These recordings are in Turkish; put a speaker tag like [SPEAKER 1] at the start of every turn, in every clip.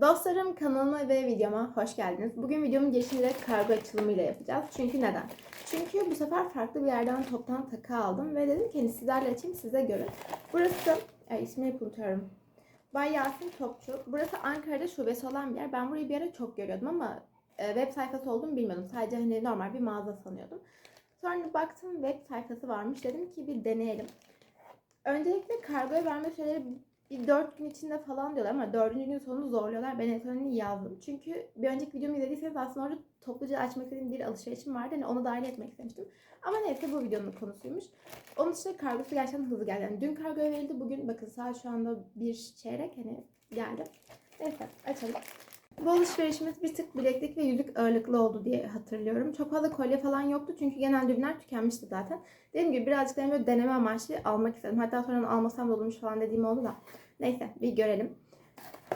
[SPEAKER 1] Dostlarım kanalıma ve videoma hoş geldiniz. Bugün girişini direkt kargo açılımıyla yapacağız. Çünkü neden? Çünkü bu sefer farklı bir yerden toptan takı aldım ve dedim ki hani sizlerle açayım size görün. Burası, ay ismini hep unutuyorum. Bay Yasin Topçu. Burası Ankara'da şubesi olan bir yer. Ben burayı bir ara çok görüyordum ama e, web sayfası olduğunu bilmiyordum. Sadece hani normal bir mağaza sanıyordum. Sonra baktım web sayfası varmış. Dedim ki bir deneyelim. Öncelikle kargoya verme süreleri bir dört gün içinde falan diyorlar ama dördüncü gün sonunu zorluyorlar. Ben en sonunu yazdım. Çünkü bir önceki videomu izlediyseniz aslında orada topluca açmak istediğim bir alışverişim vardı. Hani onu dahil etmek istemiştim. Ama neyse bu videonun konusuymuş. Onun dışında kargosu gerçekten hızlı geldi. Yani dün kargoya verildi. Bugün bakın saat şu anda bir çeyrek hani geldi. Neyse açalım. Bu alışverişimiz bir tık bileklik ve yüzük ağırlıklı oldu diye hatırlıyorum. Çok fazla kolye falan yoktu çünkü genelde ürünler tükenmişti zaten. Dediğim gibi birazcık da böyle deneme amaçlı almak istedim. Hatta sonra almasam da olurmuş falan dediğim oldu da. Neyse bir görelim.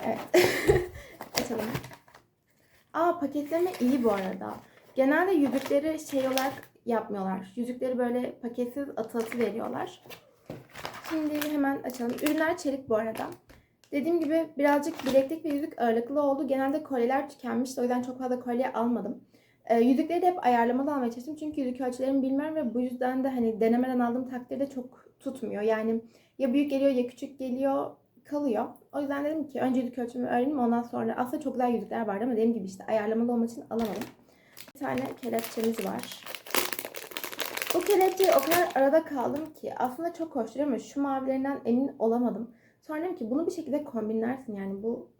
[SPEAKER 1] Evet. Açalım. Aa paketleme iyi bu arada. Genelde yüzükleri şey olarak yapmıyorlar. Yüzükleri böyle paketsiz atı atı veriyorlar. Şimdi hemen açalım. Ürünler çelik bu arada. Dediğim gibi birazcık bileklik ve yüzük ağırlıklı oldu. Genelde kolyeler tükenmişti. O yüzden çok fazla kolye almadım. Ee, yüzükleri de hep ayarlamalı almaya çalıştım. Çünkü yüzük ölçülerimi bilmiyorum ve bu yüzden de hani denemeden aldığım takdirde çok tutmuyor. Yani ya büyük geliyor ya küçük geliyor kalıyor. O yüzden dedim ki önce yüzük ölçümü öğreneyim ondan sonra aslında çok güzel yüzükler vardı ama dediğim gibi işte ayarlamalı olmak için alamadım. Bir tane kelepçemiz var. Bu kelepçeyi o kadar arada kaldım ki aslında çok hoş duruyor ama şu mavilerinden emin olamadım. Sonra dedim ki bunu bir şekilde kombinlersin yani bu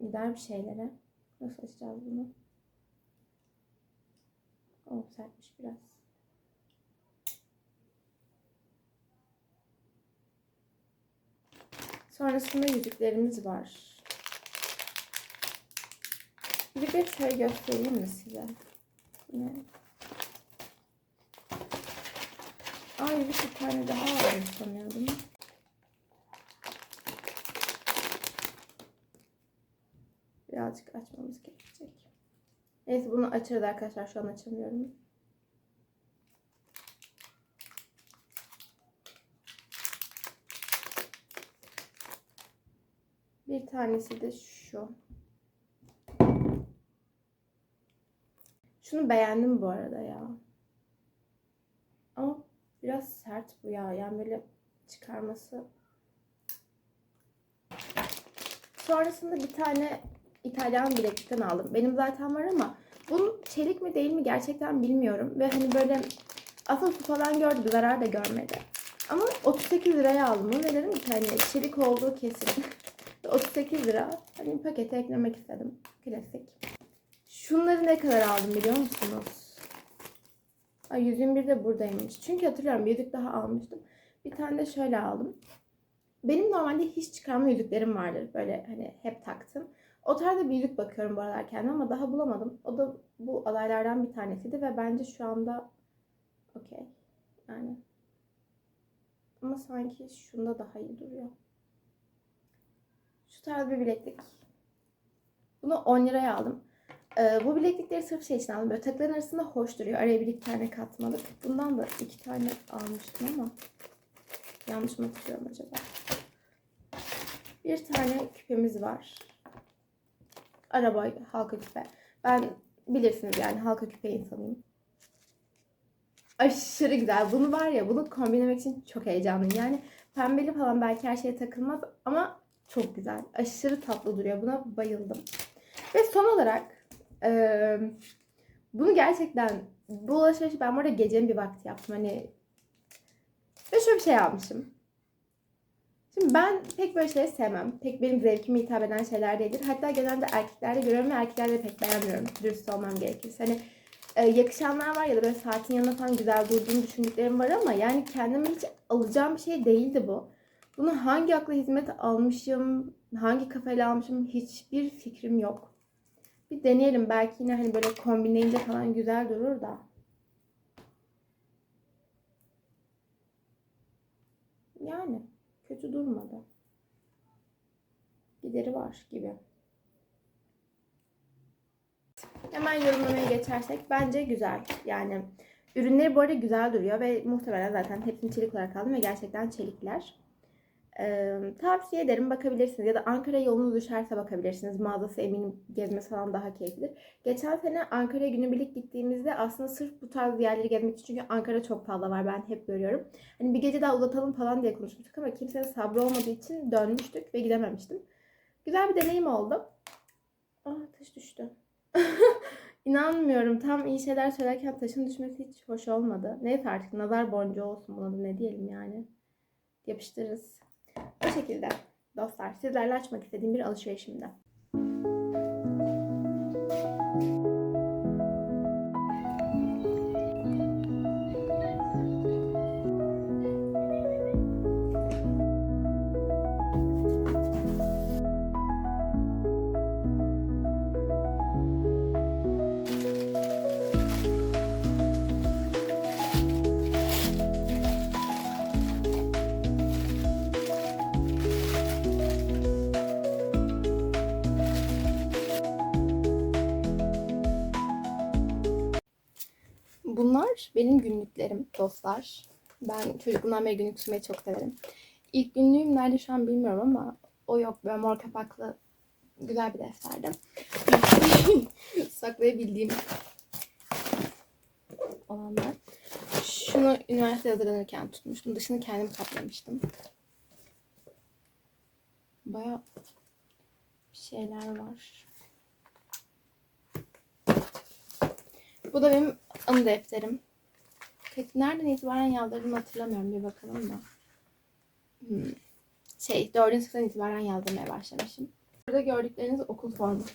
[SPEAKER 1] gider bir şeylere. Nasıl açacağız bunu? Oh sertmiş biraz. Sonrasında yüzüklerimiz var. Yüzükleri şöyle göstereyim mi size? Ne? Aa yüzük bir tane daha var sanıyordum. Birazcık açmamız gerekecek. Neyse bunu açarız arkadaşlar. Şu an açamıyorum. Bir tanesi de şu. Şunu beğendim bu arada ya. Ama biraz sert bu ya. Yani böyle çıkarması. Sonrasında bir tane İtalyan bileklikten aldım. Benim zaten var ama bunun çelik mi değil mi gerçekten bilmiyorum. Ve hani böyle aslında su falan gördü. Zarar da görmedi. Ama 38 liraya aldım ve dedim ki hani çelik olduğu kesin. 38 lira. Hani pakete eklemek istedim. Klasik. Şunları ne kadar aldım biliyor musunuz? Ay 121 de buradaymış. Çünkü hatırlıyorum bir yüzük daha almıştım. Bir tane de şöyle aldım. Benim normalde hiç çıkarma yüzüklerim vardır. Böyle hani hep taktım. O tarzda bir bakıyorum bu aralar kendime ama daha bulamadım. O da bu adaylardan bir tanesiydi ve bence şu anda okey. Yani ama sanki şunda daha iyi duruyor. Şu tarz bir bileklik. Bunu 10 liraya aldım. Ee, bu bileklikleri sırf şey için aldım. Böyle takıların arasında hoş duruyor. Araya bir iki tane katmalık. Bundan da iki tane almıştım ama yanlış mı hatırlıyorum acaba? Bir tane küpemiz var. Araba halka küpe. Ben bilirsiniz yani halka küpe insanıyım. Aşırı güzel. Bunu var ya bunu kombinlemek için çok heyecanlıyım. Yani pembeli falan belki her şeye takılmaz ama çok güzel. Aşırı tatlı duruyor. Buna bayıldım. Ve son olarak eee, bunu gerçekten bu alışverişi ben bu arada gecenin bir vakti yaptım. Hani ve şöyle bir şey almışım. Şimdi ben pek böyle şeyleri sevmem. Pek benim zevkime hitap eden şeyler değildir. Hatta genelde erkeklerde görüyorum ve erkeklerde de pek beğenmiyorum. Dürüst olmam gerekirse. Hani e, yakışanlar var ya da böyle saatin yanına falan güzel durduğunu düşündüklerim var ama yani kendime hiç alacağım bir şey değildi bu. Bunu hangi akla hizmet almışım, hangi kafayla almışım hiçbir fikrim yok. Bir deneyelim. Belki yine hani böyle kombinleyince falan güzel durur da. Yani kötü durmadı. Gideri var gibi. Hemen yorumlamaya geçersek bence güzel. Yani ürünleri bu arada güzel duruyor ve muhtemelen zaten hepsini çelik olarak aldım ve gerçekten çelikler. Tavsiye ederim bakabilirsiniz ya da Ankara yolunuz düşerse bakabilirsiniz. Mağazası eminim gezmesi falan daha keyiflidir. Geçen sene Ankara'ya günübirlik gittiğimizde aslında sırf bu tarz yerleri gezmek için çünkü Ankara çok fazla var ben hep görüyorum. Hani bir gece daha uzatalım falan diye konuşmuştuk ama kimsenin sabrı olmadığı için dönmüştük ve gidememiştim. Güzel bir deneyim oldu. Ah taş düştü. İnanmıyorum. Tam iyi şeyler söylerken taşın düşmesi hiç hoş olmadı. Neyse artık nazar boncuğu olsun buna da ne diyelim yani. Yapıştırırız. Bu şekilde dostlar sizlerle açmak istediğim bir alışverişimde. Bunlar benim günlüklerim dostlar. Ben çocukluğumdan beri günlük tutmayı çok severim. İlk günlüğüm nerede şu an bilmiyorum ama o yok. Böyle mor kapaklı güzel bir defterdi. Saklayabildiğim olanlar. Şunu üniversite hazırlanırken tutmuştum. Dışını kendim kaplamıştım. Baya şeyler var. Bu da benim anı defterim. Nereden itibaren yazdırdığımı hatırlamıyorum. Bir bakalım da. Hmm. Şey, dördüncü sınıftan itibaren yazdırmaya başlamışım. Burada gördükleriniz okul forması.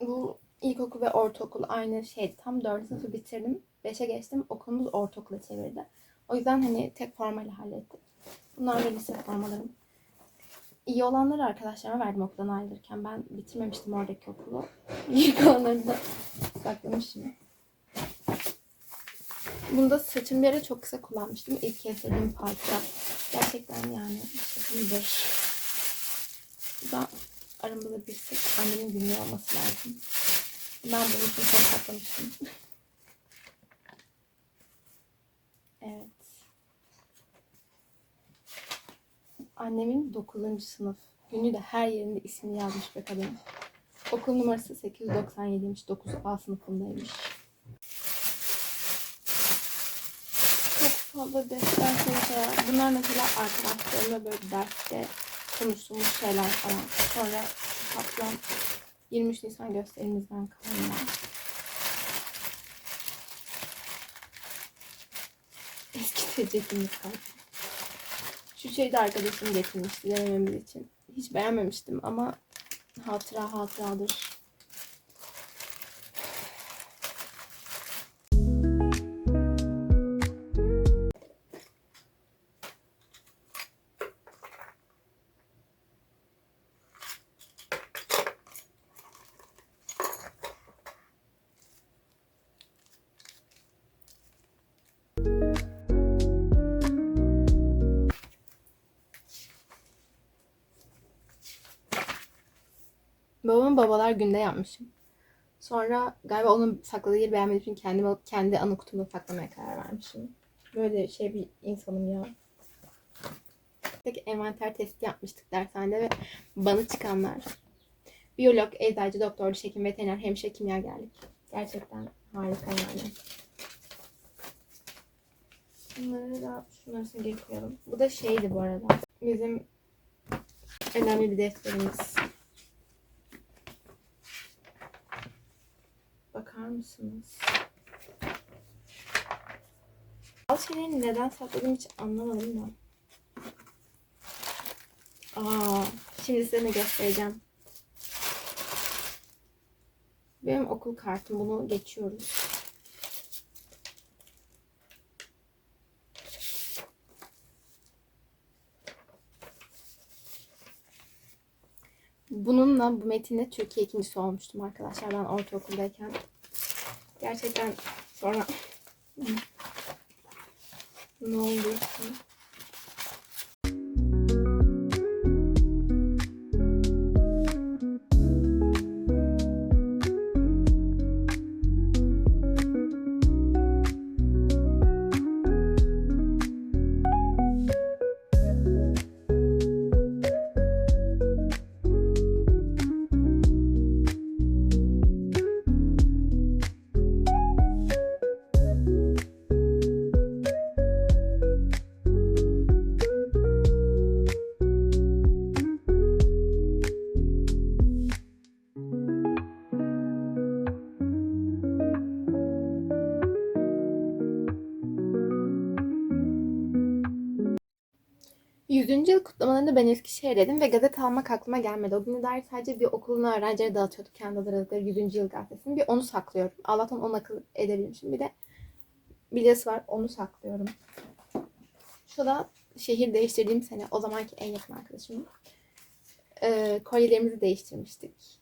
[SPEAKER 1] Bu ilkokul ve ortaokul aynı şey. Tam dördüncü sınıfı bitirdim. Beşe geçtim. Okulumuz ortaokula çevirdi. O yüzden hani tek formayla hallettik. Bunlar da lise formalarım. İyi olanları arkadaşlarıma verdim okuldan ayrılırken. Ben bitirmemiştim oradaki okulu. İyi olanları da saklamışım. Bunu da saçım bir ara çok kısa kullanmıştım. İlk kesildiğim parça. Gerçekten yani şaka Bu da aramızda bir tek annemin günlüğü olması lazım. Ben bunu çok saklamıştım. evet. Annemin 9. sınıf. Günü de her yerinde ismini yazmış be kadın. Okul numarası 897'ymiş. 9A sınıfındaymış. Çok fazla defter şeyler. Bunlar mesela arkadaşlarımla böyle derste konuştuğumuz şeyler falan. Sonra kaplan 23 Nisan gösterimizden kalanlar. Eski tecekimiz kaldı. Şu şeyi de arkadaşım getirmişti denememiz için. Hiç beğenmemiştim ama hatıra hatıradır. Babalar günde yapmışım. Sonra galiba onun sakladığı yeri beğenmediğim için kendim alıp kendi anı kutumda saklamaya karar vermişim. Böyle şey bir insanım ya. Peki envanter testi yapmıştık dershanede ve bana çıkanlar. Biyolog, eczacı, doktor, diş hekim, veteriner, hemşire, kimyagerlik. Gerçekten harika yani. Bunları da şunları geri koyalım. Bu da şeydi bu arada. Bizim önemli bir defterimiz. Bakar mısınız? Bazı şeyleri neden sakladığımı hiç anlamadım da. Aa, şimdi size ne göstereceğim. Benim okul kartım. Bunu geçiyoruz. Bununla bu metinle Türkiye ikincisi olmuştum arkadaşlar ben ortaokuldayken. Gerçekten sonra ne oldu? Kutlamalarında ben Eskişehir'deydim ve gazete almak aklıma gelmedi. O güne dair sadece bir okulun öğrencileri dağıtıyorduk kendi hazırladıkları 100. yıl gazetesini. Bir onu saklıyorum. Allah'tan onu akıl edebilmişim. Bir de bilyası var onu saklıyorum. Şu da şehir değiştirdiğim sene o zamanki en yakın arkadaşım. Ee, kolyelerimizi değiştirmiştik.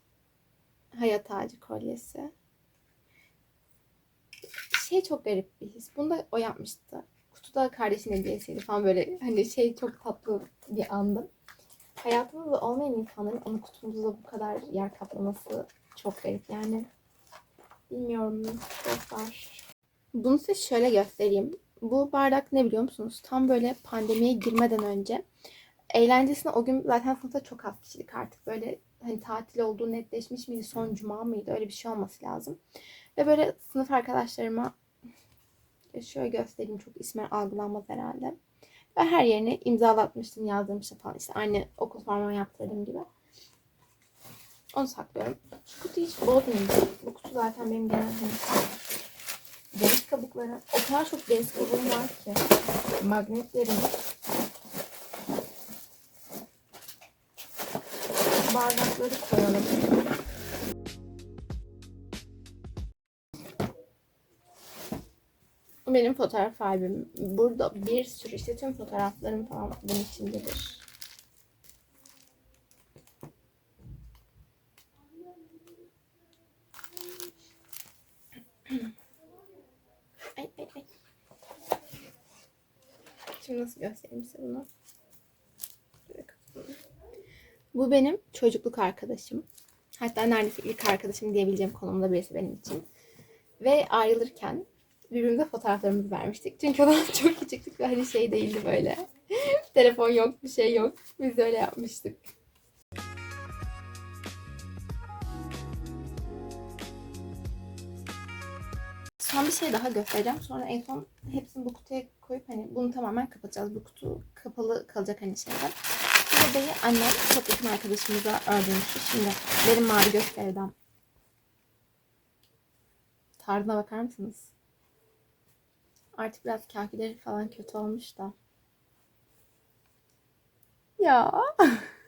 [SPEAKER 1] Hayat ağacı kolyesi. Şey çok garip bir his. Bunu da o yapmıştı. Kutuda kardeşin hediyesiydi falan böyle hani şey çok tatlı bir andı. Hayatımızda olmayan insanların onu kutumuzda bu kadar yer kaplaması çok garip yani. Bilmiyorum dostlar. Bunu size şöyle göstereyim. Bu bardak ne biliyor musunuz? Tam böyle pandemiye girmeden önce eğlencesine o gün zaten sınıfta çok az kişilik artık böyle hani tatil olduğu netleşmiş miydi son cuma mıydı öyle bir şey olması lazım. Ve böyle sınıf arkadaşlarıma şöyle göstereyim çok ismen algılanmaz herhalde. Ve her yerine imzalatmıştım yazdırmıştım falan işte aynı okul formu yaptırdığım gibi. Onu saklıyorum. Şu kutuyu hiç bozmayayım. Bu kutu zaten benim genel hani deniz kabukları. O kadar çok deniz kabuğum var ki. Magnetlerim. Bardakları koyalım. Benim fotoğraf albümüm. Burada bir sürü işte tüm fotoğraflarım falan bunun içindedir. Ay ay ay. Şimdi nasıl göstereyim size bunu? Bu benim çocukluk arkadaşım. Hatta neredeyse ilk arkadaşım diyebileceğim konumda birisi benim için. Ve ayrılırken birbirimize fotoğraflarımızı vermiştik. Çünkü zaman çok küçüktük ve hani şey değildi böyle. Telefon yok, bir şey yok. Biz öyle yapmıştık. Son bir şey daha göstereceğim. Sonra en son hepsini bu kutuya koyup hani bunu tamamen kapatacağız. Bu kutu kapalı kalacak hani şeyler. Bu bebeği annem çok yakın arkadaşımıza ördürmüştü. Şimdi benim mavi sevdam. Tarzına bakar mısınız? Artık biraz kakileri falan kötü olmuş da. Ya.